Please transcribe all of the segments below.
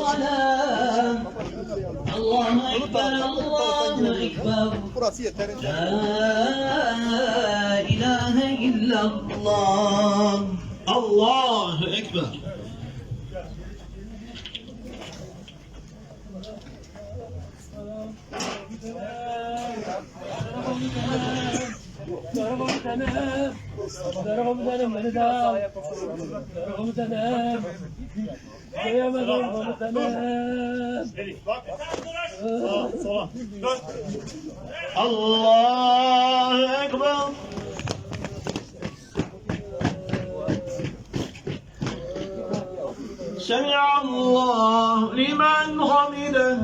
الصلاة الله أكبر الله أكبر Burası yeterince. لا إله إلا الله Allahu Ekber. Darımdan mırda, darımdan em, dayamadım darımdan em. Sağa, sola. Dön. Allahu Ekber. سمع الله لمن حمده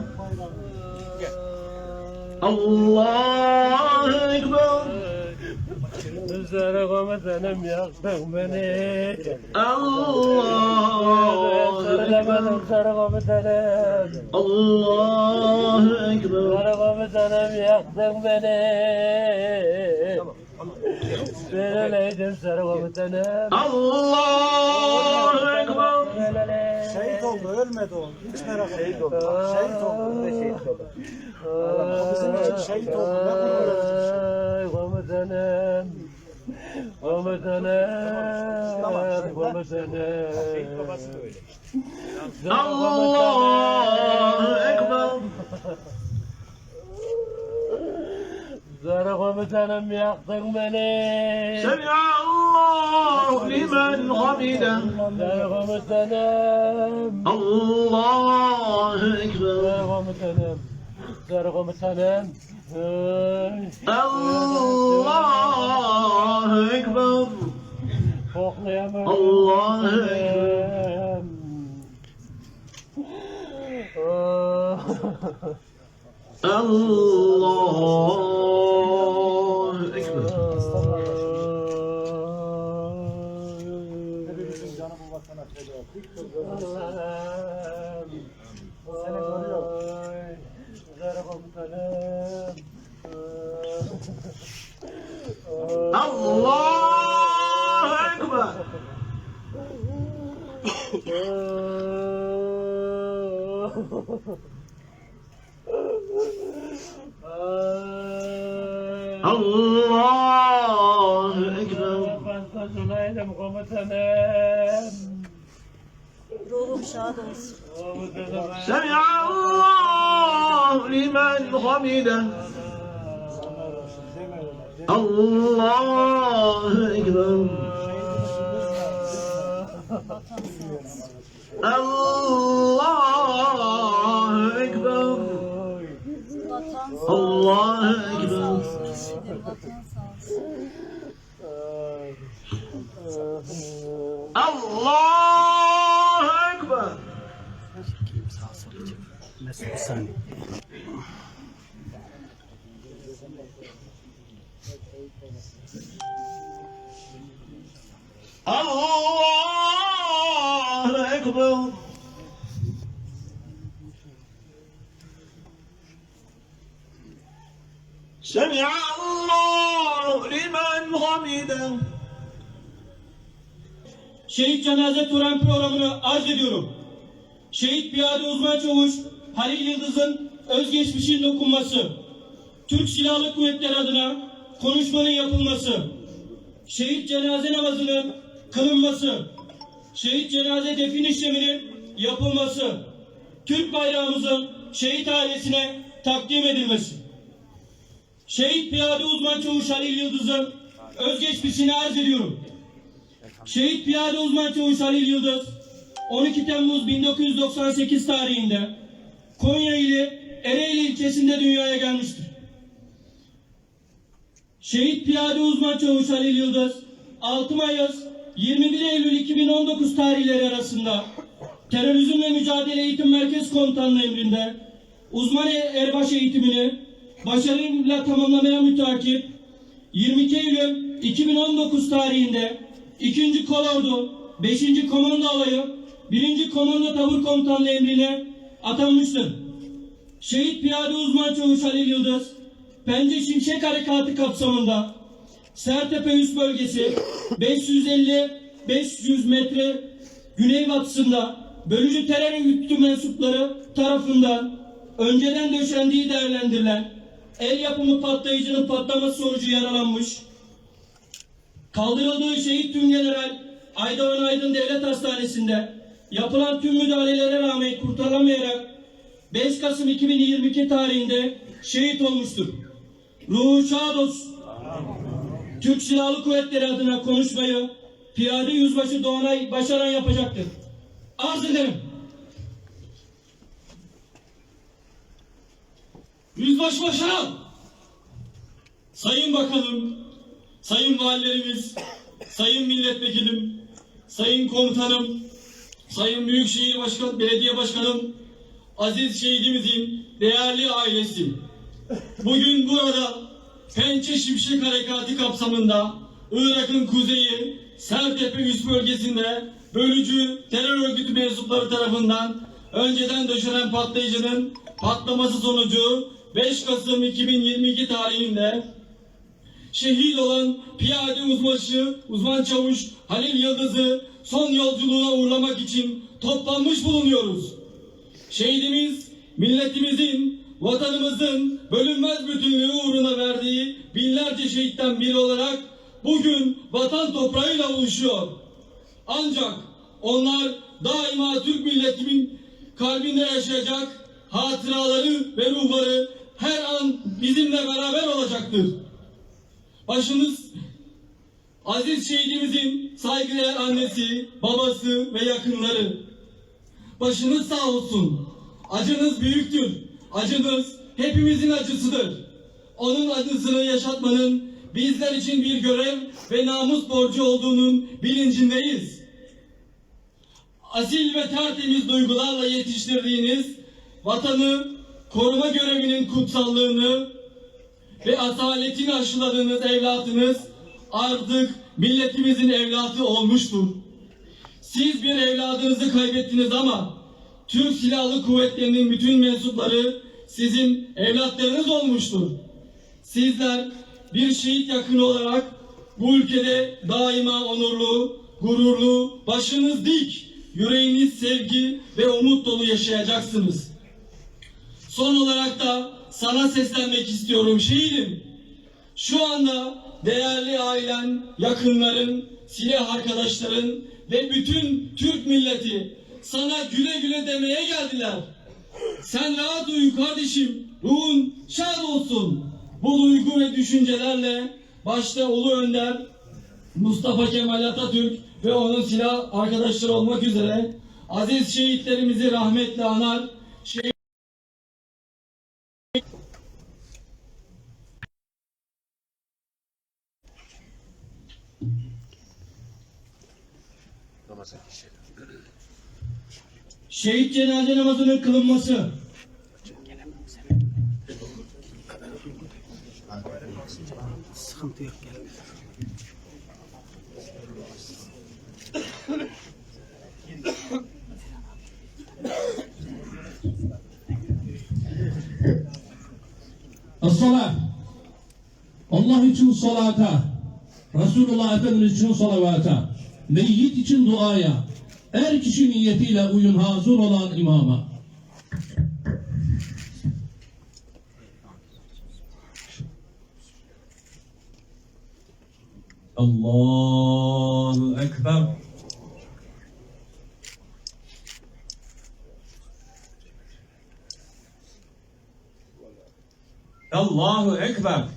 الله üzere komet benim yaktın beni. Allah. Söylemedim sana komet benim. Allahu Ekber. Sana komet benim yaktın beni. Tamam. Söylemedim sana komet benim. Allahu Ekber. Şehit oldu, ölmedi oldu. Hiç merak etme. Şehit oldu. Şehit oldu. Ne şehit oldu? Bizim şehit oldu. Ne bu öğretmiş? Komutanım. Komutanım, komutanım. Allahu Ekber. Zara komutanım yaktın beni. Semi Allah limen hamide. Zara komutanım. Allahu Ekber. Zara komutanım. Darkomutanım. Allahu Ekber. Koklayamam. Allahu Ekber. Allahu Ekber. Hepimizin. الله أكبر Fazlasınaydım komutanım. Ruhum şad olsun. Komutanım. سمع الله لمن حمده الله أكبر Vatan sağ olsun. الله Allahu Ekber. Allahu Ekber. Allahu Ekber. Mesut Sani. Ekber. سمع الله لمن حمده Şehit cenaze tören programını arz ediyorum. Şehit piyade uzman çavuş Halil Yıldız'ın özgeçmişinin okunması, Türk Silahlı Kuvvetleri adına konuşmanın yapılması, şehit cenaze namazının kılınması, şehit cenaze defin işleminin yapılması, Türk bayrağımızın şehit ailesine takdim edilmesi. Şehit piyade uzman çavuş Halil Yıldız'ın özgeçmişini arz ediyorum. Şehit Piyade Uzman Çavuş Halil Yıldız 12 Temmuz 1998 tarihinde Konya ili Ereğli ilçesinde dünyaya gelmiştir. Şehit Piyade Uzman Çavuş Halil Yıldız 6 Mayıs 21 Eylül 2019 tarihleri arasında Terörizmle Mücadele Eğitim Merkez Komutanlığı emrinde uzman er- erbaş eğitimini başarıyla tamamlamaya mütakip 22 Eylül 2019 tarihinde 2. Kolordu 5. Komando Alayı 1. Komando Tabur Komutanlığı emrine atanmıştır. Şehit Piyade Uzman Çavuş Halil Yıldız, Pence Şimşek Harekatı kapsamında Sertepe üst bölgesi 550-500 metre güneybatısında bölücü terör örgütü mensupları tarafından önceden döşendiği değerlendirilen el yapımı patlayıcının patlaması sonucu yaralanmış, kaldırıldığı şehit Tümgeneral Aydoğan Aydın Devlet Hastanesi'nde yapılan tüm müdahalelere rağmen kurtarılamayarak 5 Kasım 2022 tarihinde şehit olmuştur. Ruhu şad olsun. Türk Silahlı Kuvvetleri adına konuşmayı Piyade Yüzbaşı Doğanay Başaran yapacaktır. Arz ederim. Yüzbaşı Başaran! Sayın Bakanım, Sayın Valilerimiz, Sayın Milletvekilim, Sayın Komutanım, Sayın Büyükşehir Başkan, Belediye Başkanım, aziz şehidimizin değerli ailesi. Bugün burada Pençe Şimşek Harekatı kapsamında Irak'ın kuzeyi Sertepe üst bölgesinde bölücü terör örgütü mensupları tarafından önceden döşenen patlayıcının patlaması sonucu 5 Kasım 2022 tarihinde şehit olan piyade uzbaşı, uzman çavuş Halil Yıldız'ı son yolculuğuna uğurlamak için toplanmış bulunuyoruz. Şehidimiz milletimizin, vatanımızın bölünmez bütünlüğü uğruna verdiği binlerce şehitten biri olarak bugün vatan toprağıyla buluşuyor. Ancak onlar daima Türk milletimin kalbinde yaşayacak hatıraları ve ruhları her an bizimle beraber olacaktır. Başımız aziz şehidimizin saygıdeğer annesi, babası ve yakınları. Başınız sağ olsun. Acınız büyüktür. Acınız hepimizin acısıdır. Onun acısını yaşatmanın bizler için bir görev ve namus borcu olduğunun bilincindeyiz. Asil ve tertemiz duygularla yetiştirdiğiniz vatanı koruma görevinin kutsallığını ve asaletini aşıladığınız evlatınız artık milletimizin evlatı olmuştur. Siz bir evladınızı kaybettiniz ama Türk Silahlı Kuvvetleri'nin bütün mensupları sizin evlatlarınız olmuştur. Sizler bir şehit yakını olarak bu ülkede daima onurlu, gururlu, başınız dik, yüreğiniz sevgi ve umut dolu yaşayacaksınız. Son olarak da sana seslenmek istiyorum şehidim. Şu anda değerli ailen, yakınların, silah arkadaşların ve bütün Türk milleti sana güle güle demeye geldiler. Sen rahat uyu kardeşim, ruhun şad olsun. Bu duygu ve düşüncelerle başta Ulu Önder, Mustafa Kemal Atatürk ve onun silah arkadaşları olmak üzere aziz şehitlerimizi rahmetle anar. Şehit Şehit cenaze namazının kılınması. Sıkıntı yok gel. As-salat. Allah için salata, Resulullah Efendimiz için salavata, meyyit için duaya, er kişi niyetiyle uyun hazır olan imama. Allahu Ekber. Allahu Ekber.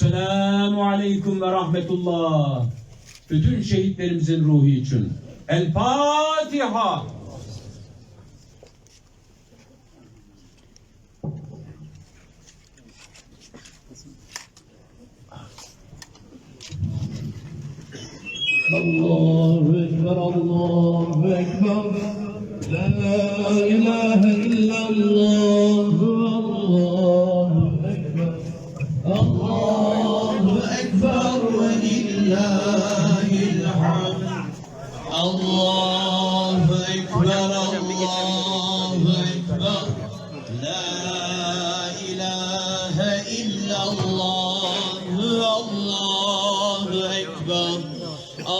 Selamu Aleyküm ve Rahmetullah. Bütün şehitlerimizin ruhu için. El Fatiha. Allahu Ekber, Allahu Ekber. La ilahe illallah, Allahu Ekber. Allah ولله الحمد. الله